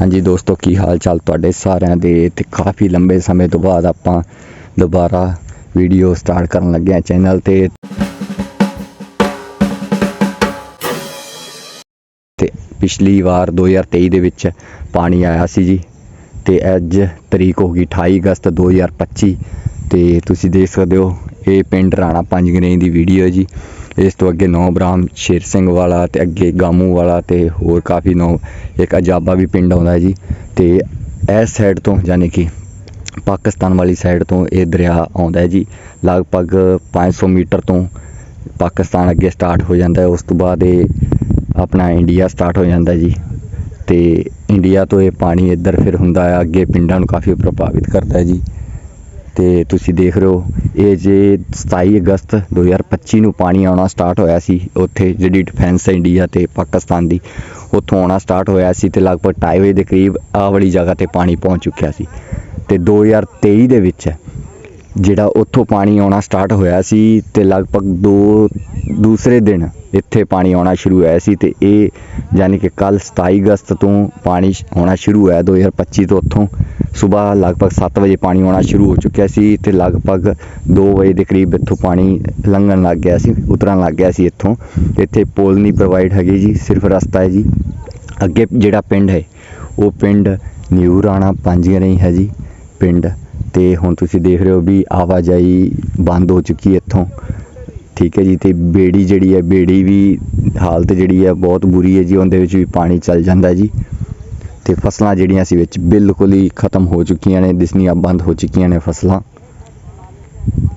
ਹਾਂਜੀ ਦੋਸਤੋ, ਕੀ ਹਾਲ ਚਾਲ ਤੁਹਾਡੇ ਸਾਰਿਆਂ ਦੇ? ਤੇ ਕਾਫੀ ਲੰਬੇ ਸਮੇਂ ਤੋਂ ਬਾਅਦ ਆਪਾਂ ਦੁਬਾਰਾ ਵੀਡੀਓ ਸਟਾਰਟ ਕਰਨ ਲੱਗੇ ਹਾਂ ਚੈਨਲ ਤੇ। ਤੇ ਪਿਛਲੀ ਵਾਰ 2023 ਦੇ ਵਿੱਚ ਪਾਣੀ ਆਇਆ ਸੀ ਜੀ। ਤੇ ਅੱਜ ਤਰੀਕ ਹੋ ਗਈ 28 ਅਗਸਤ 2025 ਤੇ ਤੁਸੀਂ ਦੇਖ ਸਕਦੇ ਹੋ ਇਹ ਪਿੰਡ ਰਾਣਾ ਪੰਜ ਪੰਜਗਰੇ ਦੀ ਵੀਡੀਓ ਹੈ ਜੀ। ਇਸ ਤੋਂ ਅੱਗੇ ਨੌ ਬ੍ਰਾਹਮ ਸ਼ੇਰ ਸਿੰਘ ਵਾਲਾ ਤੇ ਅੱਗੇ ਗਾਮੂ ਵਾਲਾ ਤੇ ਹੋਰ ਕਾਫੀ ਨੌ, ਇੱਕ ਅਜਾਬਾ ਵੀ ਪਿੰਡ ਆਉਂਦਾ ਹੈ ਜੀ। ਤੇ ਇਸ ਸਾਈਡ ਤੋਂ ਯਾਨੀ ਕਿ ਪਾਕਿਸਤਾਨ ਵਾਲੀ ਸਾਈਡ ਤੋਂ ਇਹ ਦਰਿਆ ਆਉਂਦਾ ਹੈ ਜੀ। ਲਗਭਗ 500 ਮੀਟਰ ਤੋਂ ਪਾਕਿਸਤਾਨ ਅੱਗੇ ਸਟਾਰਟ ਹੋ ਜਾਂਦਾ ਹੈ। ਉਸ ਤੋਂ ਬਾਅਦ ਇਹ ਆਪਣਾ ਇੰਡੀਆ ਸਟਾਰਟ ਹੋ ਜਾਂਦਾ ਜੀ। ਤੇ ਇੰਡੀਆ ਤੋਂ ਇਹ ਪਾਣੀ ਇੱਧਰ ਫਿਰ ਹੁੰਦਾ ਹੈ। ਅੱਗੇ ਪਿੰਡਾਂ ਨੂੰ ਕਾਫੀ ਪ੍ਰਭਾਵਿਤ ਕਰਦਾ ਹੈ ਜੀ। ਤੇ ਤੁਸੀਂ ਦੇਖ ਰਹੇ ਹੋ, ਇਹ ਜੇ 27 ਅਗਸਤ 2025 ਨੂੰ ਪਾਣੀ ਆਉਣਾ ਸਟਾਰਟ ਹੋਇਆ ਸੀ, ਉੱਥੇ ਜਿਹੜੀ ਡਿਫੈਂਸ ਹੈ ਇੰਡੀਆ ਤੇ ਪਾਕਿਸਤਾਨ ਦੀ, ਉੱਥੋਂ ਆਉਣਾ ਸਟਾਰਟ ਹੋਇਆ ਸੀ ਤੇ ਲਗਭਗ 2:30 ਵਜੇ ਦੇ ਕਰੀਬ ਆਹ ਵਾਲੀ ਜਗ੍ਹਾ ਤੇ ਪਾਣੀ ਪਹੁੰਚ ਚੁੱਕਿਆ ਸੀ। ਤੇ 2023 ਦੇ ਵਿੱਚ ਜਿਹੜਾ ਉੱਥੋਂ ਪਾਣੀ ਆਉਣਾ ਸਟਾਰਟ ਹੋਇਆ ਸੀ ਤੇ ਲਗਭਗ ਦੋ ਦੂਸਰੇ ਦਿਨ ਇੱਥੇ ਪਾਣੀ ਆਉਣਾ ਸ਼ੁਰੂ ਹੋਇਆ ਸੀ ਤੇ ਇਹ ਯਾਨੀ ਕਿ ਕੱਲ 27 ਅਗਸਤ ਤੋਂ ਪਾਣੀ ਆਉਣਾ ਸ਼ੁਰੂ ਹੋਇਆ 2025 ਤੋਂ ਉੱਥੋਂ ਸਵੇਰ ਲਗਭਗ 7 ਵਜੇ ਪਾਣੀ ਆਉਣਾ ਸ਼ੁਰੂ ਹੋ ਚੁੱਕਿਆ ਸੀ ਤੇ ਲਗਭਗ 2 ਵਜੇ ਦੇ ਕਰੀਬ ਇੱਥੋਂ ਪਾਣੀ ਲੰਘਣ ਲੱਗ ਗਿਆ ਸੀ, ਉਤਰਨ ਲੱਗ ਗਿਆ ਸੀ ਇੱਥੋਂ। ਇੱਥੇ ਪੁਲ ਨਹੀਂ ਪ੍ਰੋਵਾਈਡ ਹੈਗੀ ਜੀ, ਸਿਰਫ ਰਸਤਾ ਹੈ ਜੀ। ਅੱਗੇ ਜਿਹੜਾ ਪਿੰਡ ਹੈ, ਉਹ ਪਿੰਡ ਨਿਊ ਰਾਣਾ ਪੰਜਗਰੇ ਹੈ ਜੀ, ਪਿੰਡ। ਤੇ ਹੁਣ ਤੁਸੀਂ ਦੇਖ ਰਹੇ ਹੋ ਵੀ ਆਵਾਜਾਈ ਬੰਦ ਹੋ ਚੁੱਕੀ ਇੱਥੋਂ। ਠੀਕ ਹੈ ਜੀ, ਤੇ ਬੇੜੀ ਜਿਹੜੀ ਹੈ, ਬੇੜੀ ਵੀ ਹਾਲਤ ਜਿਹੜੀ ਹੈ ਬਹੁਤ ਬੁਰੀ ਹੈ ਜੀ, ਉਹਦੇ ਵਿੱਚ ਵੀ ਪਾਣੀ ਚੱਲ ਜਾਂਦਾ ਜੀ। ਤੇ ਫਸਲਾਂ ਜਿਹੜੀਆਂ ਸੀ ਵਿੱਚ ਬਿਲਕੁਲ ਹੀ ਖਤਮ ਹੋ ਚੁੱਕੀਆਂ ਨੇ, ਦਿਸਣੀਆਂ ਬੰਦ ਹੋ ਚੁੱਕੀਆਂ ਨੇ ਫਸਲਾਂ।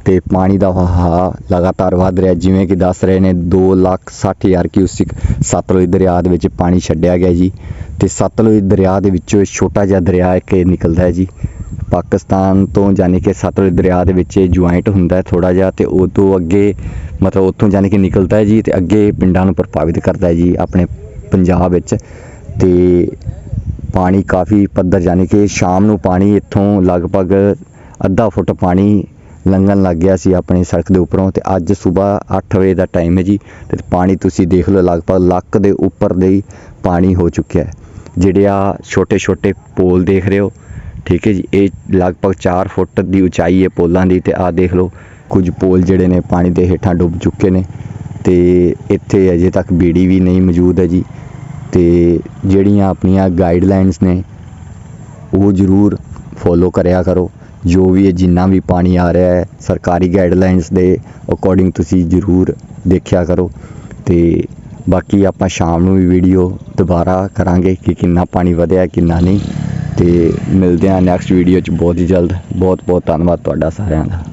ਤੇ ਪਾਣੀ ਦਾ ਵਹਾਅ ਲਗਾਤਾਰ ਵਧ ਰਿਹਾ, ਜਿਵੇਂ ਕਿ ਦੱਸ ਰਹੇ ਨੇ 2 ਲੱਖ 60 ਹਜ਼ਾਰ ਕਿਊਸਿਕ ਸਤਲੁਜ ਦਰਿਆ ਦੇ ਵਿੱਚ ਪਾਣੀ ਛੱਡਿਆ ਗਿਆ ਜੀ। ਤੇ ਸਤਲੁਜ ਦਰਿਆ ਦੇ ਵਿੱਚੋਂ ਛੋਟਾ ਜਿਹਾ ਦਰਿਆ ਇੱਕ ਨਿਕਲਦਾ ਹੈ ਜੀ। ਪਾਕਿਸਤਾਨ ਤੋਂ ਯਾਨੀ ਕਿ ਸਤਲੁਜ ਦਰਿਆ ਦੇ ਵਿੱਚ ਜੁਆਇੰਟ ਹੁੰਦਾ ਹੈ ਥੋੜਾ ਜਿਹਾ ਤੇ ਉਹ ਤੋਂ ਅੱਗੇ ਮਤਲਬ ਉੱਥੋਂ ਯਾਨੀ ਕਿ ਨਿਕਲਦਾ ਹੈ ਜੀ ਤੇ ਅੱਗੇ ਪਿੰਡਾਂ ਨੂੰ ਪ੍ਰਭਾਵਿਤ ਕਰਦਾ ਹੈ ਜੀ ਆਪਣੇ ਪੰਜਾਬ ਵਿੱਚ ਤੇ ਪਾਣੀ ਕਾਫੀ ਪੱਧਰ ਯਾਨੀ ਕਿ ਸ਼ਾਮ ਨੂੰ ਪਾਣੀ ਇੱਥੋਂ ਲਗਭਗ ਅੱਧਾ ਫੁੱਟ ਪਾਣੀ ਲੰਘਣ ਲੱਗ ਗਿਆ ਸੀ ਆਪਣੀ ਸੜਕ ਦੇ ਉੱਪਰੋਂ ਤੇ ਅੱਜ ਸਵੇਰ 8 ਵਜੇ ਦਾ ਟਾਈਮ ਹੈ ਜੀ ਤੇ ਪਾਣੀ ਤੁਸੀਂ ਦੇਖ ਲਓ ਲਗਭਗ ਲੱਕ ਦੇ ਉੱਪਰ ਦੇ ਹੀ ਪਾਣੀ ਹੋ ਚੁੱਕਿਆ ਹੈ। ਜਿਹੜੇ ਆ ਛੋਟੇ ਛੋਟੇ ਪੋਲ ਦੇਖ ਰਹੇ ਹੋ ਠੀਕ ਹੈ ਜੀ, ਇਹ ਲਗਭਗ 4 ਫੁੱਟ ਦੀ ਉਚਾਈ ਹੈ ਪੋਲਾਂ ਦੀ ਤੇ ਆਹ ਦੇਖ ਲਓ, ਕੁਝ ਪੋਲ ਜਿਹੜੇ ਨੇ ਪਾਣੀ ਦੇ ਹੇਠਾਂ ਡੁੱਬ ਚੁੱਕੇ ਨੇ ਤੇ ਇੱਥੇ ਅਜੇ ਤੱਕ ਬੀੜੀ ਵੀ ਨਹੀਂ ਮੌਜੂਦ ਹੈ ਜੀ ਤੇ ਜਿਹੜੀਆਂ ਆਪਣੀਆਂ ਗਾਈਡਲਾਈਨਸ ਨੇ, ਉਹ ਜ਼ਰੂਰ ਫੋਲੋ ਕਰਿਆ ਕਰੋ। ਜੋ ਵੀ ਜਿੰਨਾ ਵੀ ਪਾਣੀ ਆ ਰਿਹਾ ਹੈ, ਸਰਕਾਰੀ ਗਾਈਡਲਾਈਨਸ ਦੇ ਅਕੋਰਡਿੰਗ ਤੁਸੀਂ ਜ਼ਰੂਰ ਦੇਖਿਆ ਕਰੋ ਤੇ ਬਾਕੀ ਆਪਾਂ ਸ਼ਾਮ ਨੂੰ ਵੀ ਵੀਡੀਓ ਦੁਬਾਰਾ ਕਰਾਂਗੇ ਕਿ ਕਿੰਨਾ ਪਾਣੀ ਵਧਿਆ, ਕਿੰਨਾ ਨਹੀਂ। ਤੇ ਮਿਲਦੇ ਹਾਂ ਨੈਕਸਟ ਵੀਡੀਓ 'ਚ। ਬਹੁਤ ਹੀ ਜਲਦ। ਬਹੁਤ ਬਹੁਤ ਧੰਨਵਾਦ ਤੁਹਾਡਾ ਸਾਰਿਆਂ ਦਾ।